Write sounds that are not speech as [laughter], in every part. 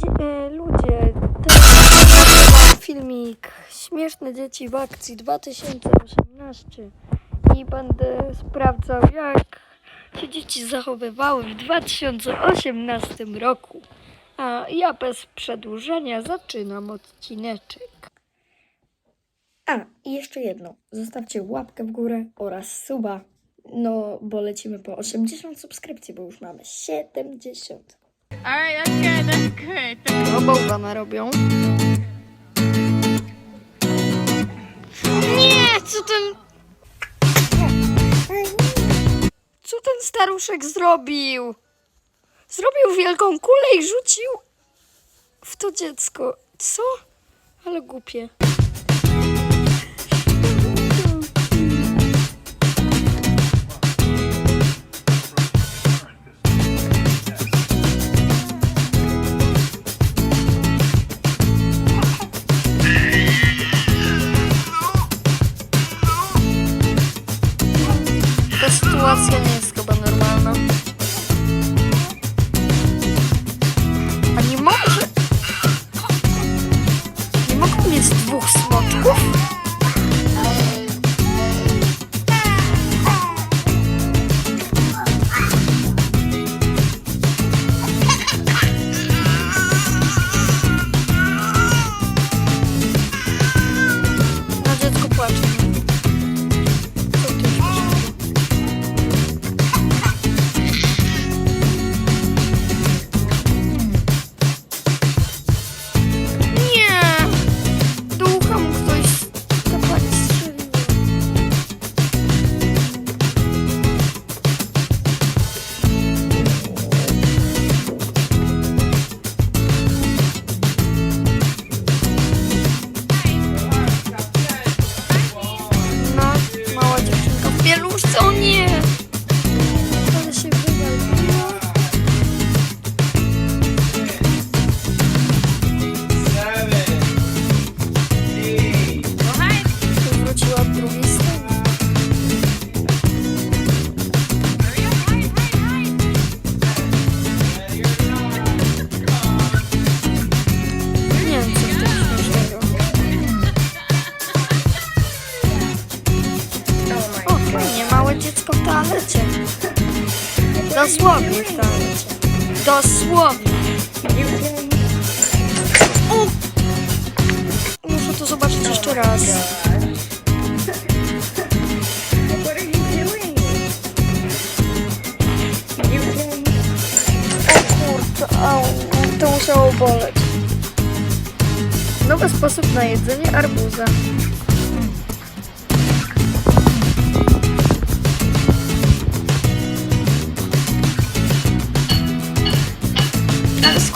Dzie- e, ludzie, filmik Śmieszne dzieci w akcji 2018 i będę sprawdzał jak się dzieci zachowywały w 2018 roku. A ja bez przedłużenia zaczynam odcineczek. A, i jeszcze jedno. Zostawcie łapkę w górę oraz suba. No, bo lecimy po 80 subskrypcji, bo już mamy 70. Alright, that's good, that's good. That's No bałwana robią. Nie, co ten... Co ten staruszek zrobił? Zrobił wielką kulę i rzucił w to dziecko. Co? Ale głupie. Dosłownie. Dosłownie. O! Muszę to zobaczyć jeszcze raz. O kurde, au, to musiało boleć. Nowy sposób na jedzenie arbuza.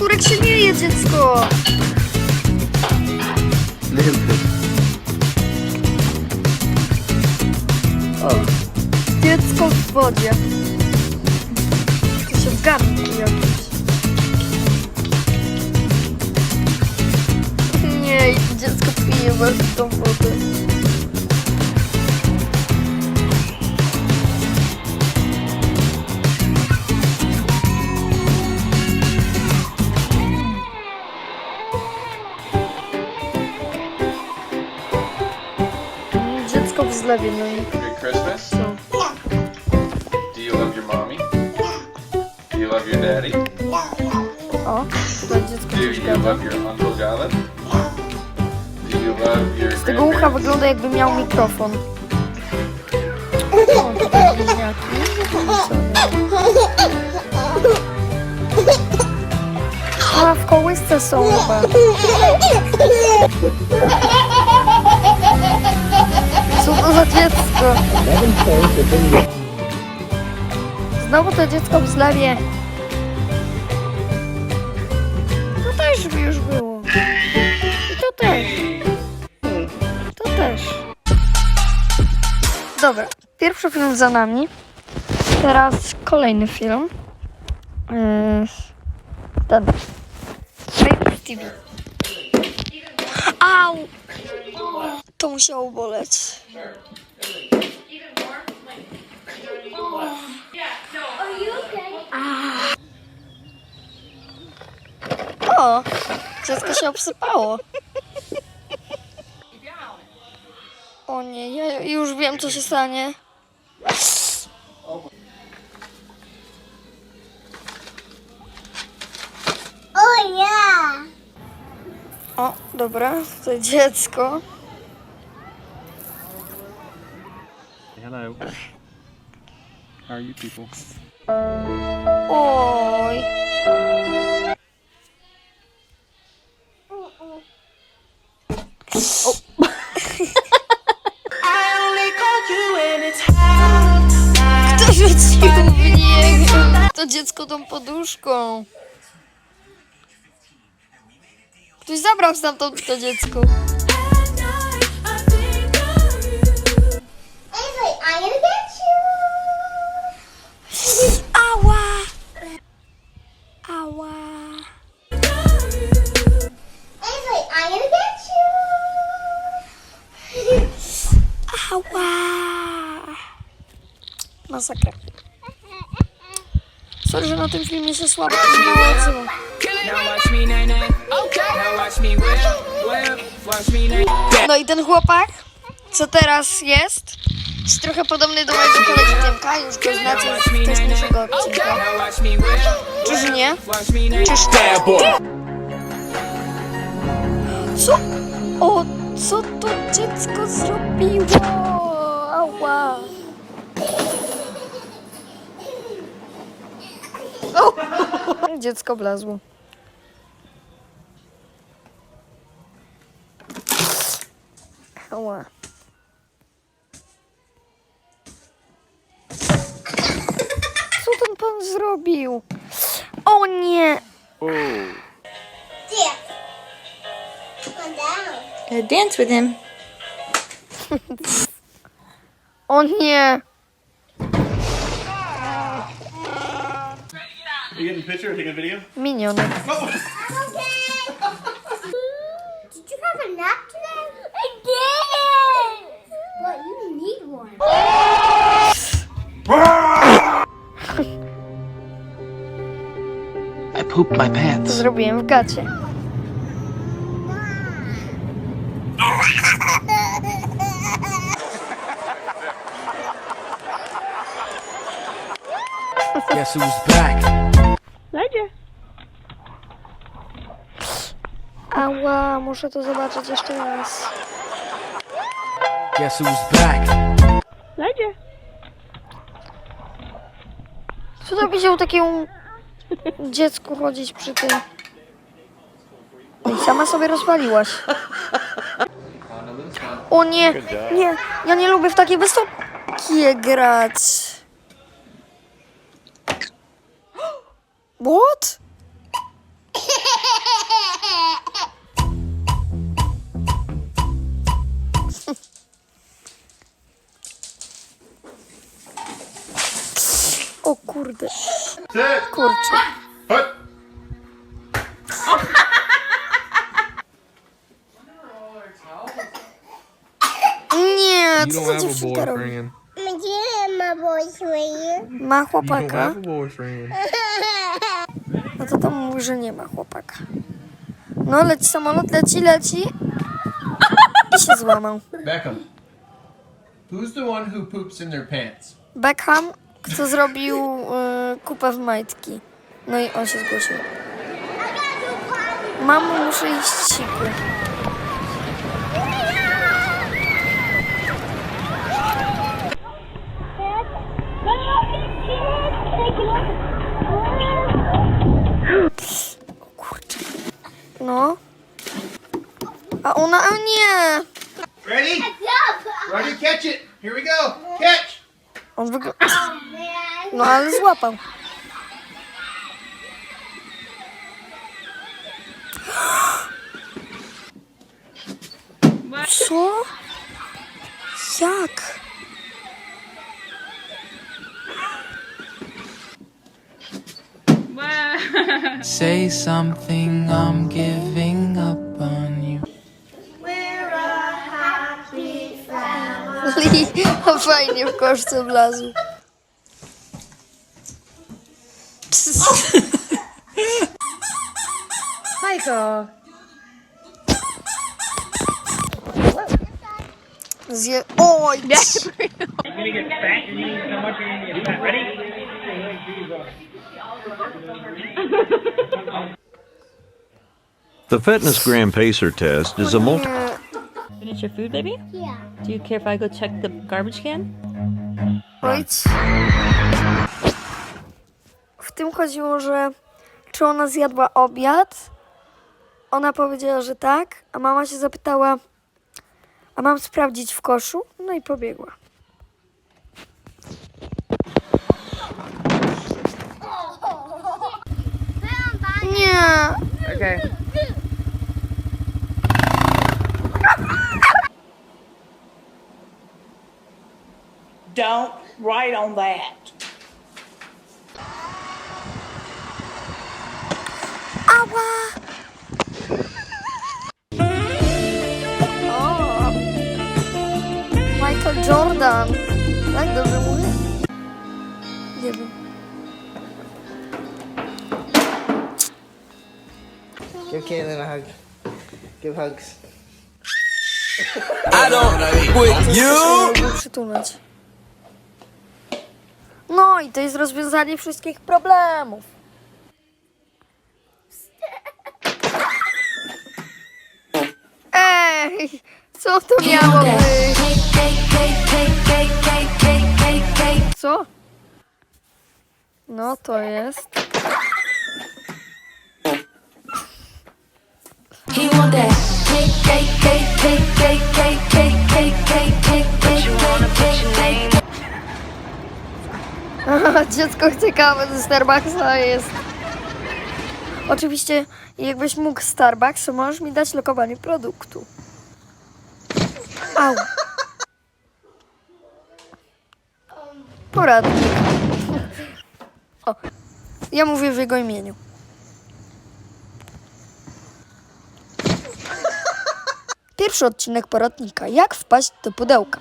Skórek się nie je, dziecko. Dziecko w wodzie. To się w garnku jakimś. Nie, dziecko pije bardzo tą wodę. W zlewie, no i Merry Christmas. co? Do you love your mommy? Do you love your daddy? O, tutaj dziecko Do coś you gada. love your Uncle? Do you love your Z tego ucha grandparents? wygląda jakby miał mikrofon. O, tutaj bliźniaki. Co nie? A, w kołysce są chyba. Znowu to dziecko w zlewie. To też już było. I to też. To też. Dobra, pierwszy film za nami. Teraz kolejny film. Yy, ten. Rainbow TV. Au! To musiało boleć. O! O, dziecko się obsypało. O nie, ja już wiem, co się stanie. Yeah. O, dobra, tutaj dziecko. Are you people? Oj. [laughs] Kto rzucił w niego? To dziecko tą poduszką. Ktoś zabrał stamtąd to dziecko. Watch me whip, whip. Watch me nay. No i ten chłopak, co teraz jest, jest trochę podobny do mojego kolegi Tymka, już go znacie z wcześniejszego odcinka. Czyż nie? Czyż Co? O, co to dziecko zrobiło? Ała. O, [laughs] dziecko wlazło. Ała. Co ten pan zrobił? O nie! Dear. Come down. dance with him. [laughs] O nie! A picture or taking a video? Minion. Oh. Did you have a nap today? I did. Well, you need one. [laughs] I pooped my To pants. zrobiłem w gacie. Guess who's back? Ała, muszę to zobaczyć jeszcze raz. Guess who's back? Co to widział takiemu dziecku chodzić przy tym? I sama sobie rozwaliłaś. O nie, nie, ja nie lubię w takie wysokie grać. What? O kurde, Sit. kurczę. Put. Nie, co za dziewczynka robi? You my boyfriend. Ma chłopaka? No to tam mówi, że nie ma chłopaka. No, leci samolot, leci, leci. I się złamał. Beckham. Who's the one who poops in their pants? Beckham, kto zrobił y, kupę w majtki. No i on się zgłosił. Mamo, muszę iść siku. No. A ona, a nie! Ready? Ready? Catch it. Here we go. Catch. On wygląda... No ale złapał. Co? Jak? [laughs] Say something, I'm giving up on you. We're a happy family. [laughs] Fajnie w koszce wlazł. [laughs] Majko! Zje... Oj! You're. Ready? The Fitness Gram Pacer test is a multi. Finish your food, baby? Yeah. Do you care if I go check the garbage can? Oj. W tym chodziło, że czy ona zjadła obiad? Ona powiedziała, że tak, a mama się zapytała, a mam sprawdzić w koszu? No i pobiegła. Nie. Okay. Don't write on that. Ała! [laughs] O! Michael Jordan. Tak dobrze mówię? Nie Give Caitlin a hug. Give hugs. Mogę przytulać. No i to jest rozwiązanie wszystkich problemów. Ej, co to miało być? Co? No to jest. Aha, Dziecko chce kawę ze Starbucksa jest. Oczywiście, jakbyś mógł Starbucks, to możesz mi dać lokowanie produktu. Au. Poradnik. O, ja mówię w jego imieniu. Pierwszy odcinek poradnika. Jak wpaść do pudełka?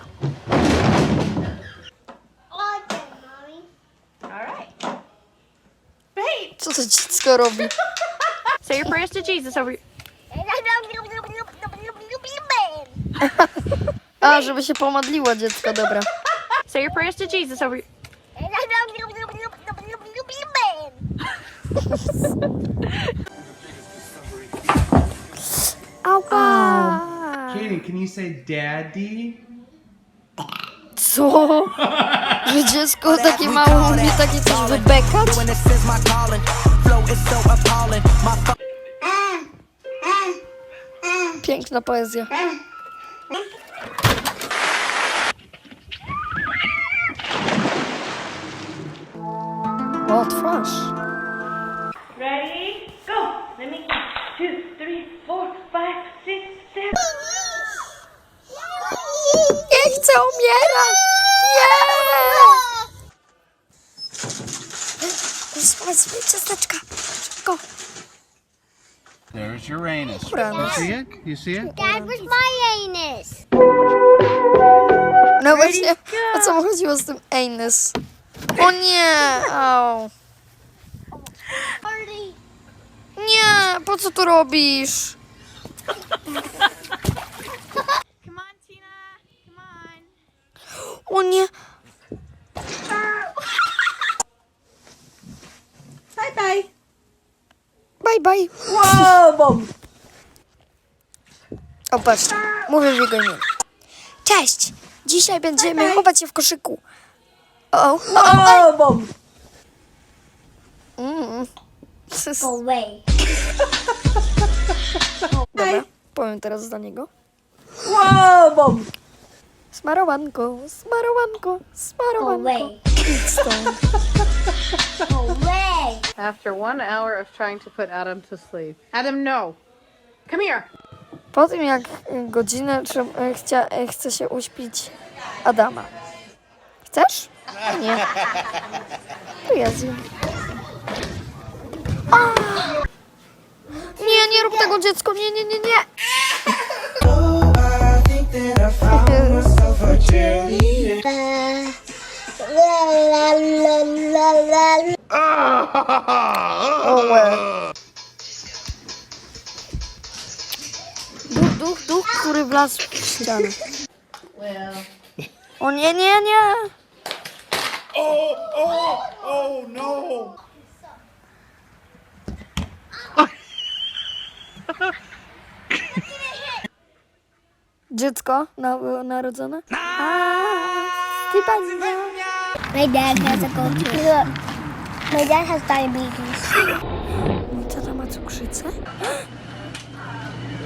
Co to dziecko robi? [laughs] Say your prayers to Jesus over. [laughs] A, żeby się pomodliło dziecko, dobra. Say your prayers to Jesus over. [laughs] Ała! Kaden, can you say daddy? Co? Że dziecko takie małe umie takie coś wybekać? Piękna poezja. It? You see it? Dad, where's my anus? No właśnie, o co mu chodziło z tym anus? O nie! Au. Nie, po co to robisz? Come on, Tina. Come on. O nie. Bye bye. Bye, bye. Whoa, O, patrzcie, mówię w jego imieniu. Cześć! Dzisiaj będziemy chować się w koszyku. O, o, o, Whoa, Mm. Go away. [laughs] Dobra, powiem teraz za niego. whoa. Smarowanko, smarowanko, Go smarowanko. away. Idź stąd. [laughs] Go away. After one hour of trying to put Adam to sleep. Adam, no. Come here. Po tym jak godzinę y, chcia, y, chce się uśpić Adama. Chcesz? Nie. To ja zjem. Nie, nie rób tego dziecko, nie, nie, nie, nie. [laughs] O, który wlazł w ścianę. O nie, nie, nie! Dziecko na, narodzone? My dad has a. Look, my dad has diabetes. Co tam ma cukrzycę?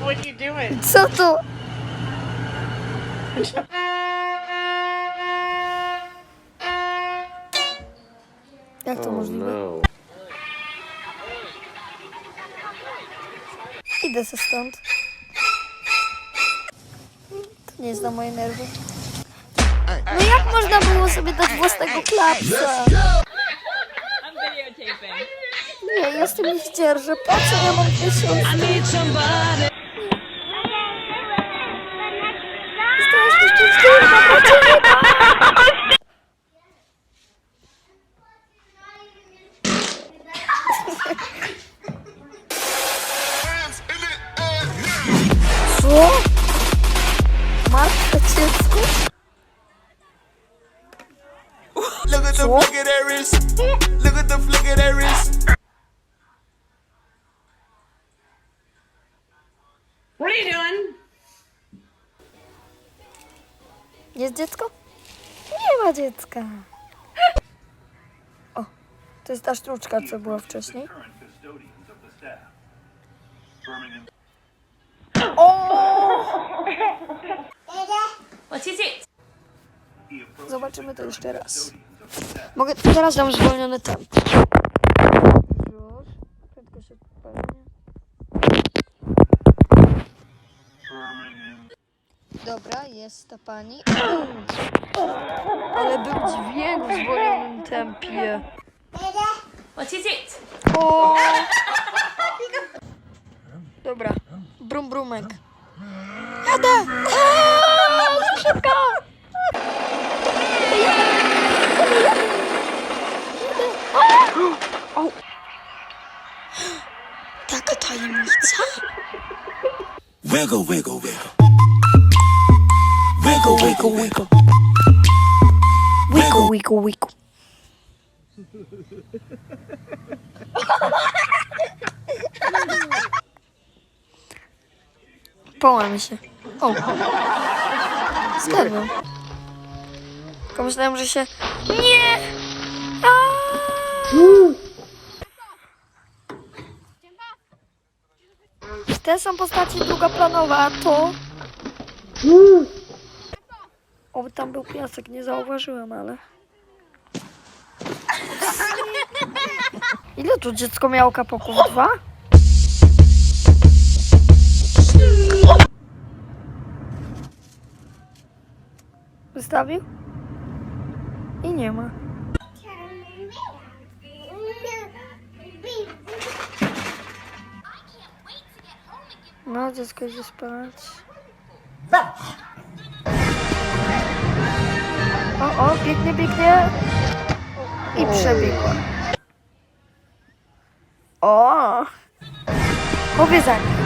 What are you doing? Co to? Jak to możliwe? No. Idę se stąd. To nie jest na moje nerwy. No jak można było sobie dać własnego klapsa? Nie, ja z tym nie zdzierżę. Po co ja mam tysiąc? Jesteśmy Co? Martwe dziecko? Look at the Co? flick of that wrist. Look at the flick of that wrist. What are you doing? Jest dziecko? Nie ma dziecka. Ta sztuczka, co była wcześniej. Zobaczymy to jeszcze raz. Mogę, teraz dam zwolniony tempo. Już. Prędko się. Dobra, jest ta pani. [clears throat] Ale był dźwięk w zwolnionym tempie. It? O! Dobra, brum brumek. Jadę! Za szybko! Taka tajemnica? Wiggle, wiggle, wiggle. Wiggle, wiggle, wiggle. Wiku, wiku, wiku. Połam się. O. Zgadłem. Tylko myślałem, że się... Nie! Te są postaci drugoplanowe, a to... O, tam był piasek, nie zauważyłem, ale... Ile tu dziecko miało kapoków? Dwa? Wystawił? I nie ma. No, dziecko idzie spać. O, o, biegnie, biegnie. I przebiegła. O! Mówię za nim.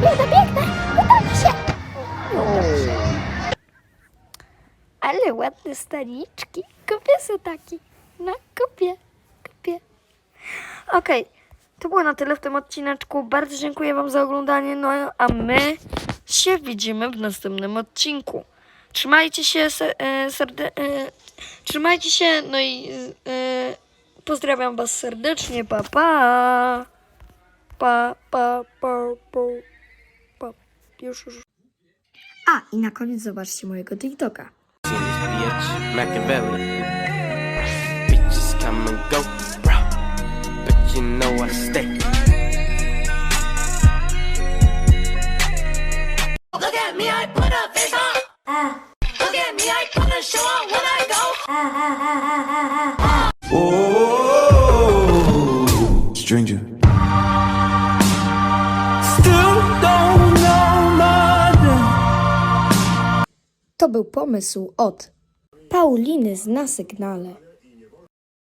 Biegnę, biegnę! Uda mi się! Ale ładne staniczki. Kupię sobie taki. No, kupię. Kupię. Okej. To było na tyle w tym odcineczku. Bardzo dziękuję Wam za oglądanie. No a my się widzimy w następnym odcinku. Trzymajcie się e, serde, e, Trzymajcie się, no i e, pozdrawiam Was serdecznie. Pa, pa. Pa, pa, pa, pa, pa. Już, już. A, i na koniec zobaczcie mojego TikToka. bitch, Machiavelli. Bitches come and go, bro. But you know I stay. Look at me, I put a face on. Look at me, I put a show on when I go. Oh, stranger. Still don't know my name. To był pomysł od Pauliny z Na Sygnale.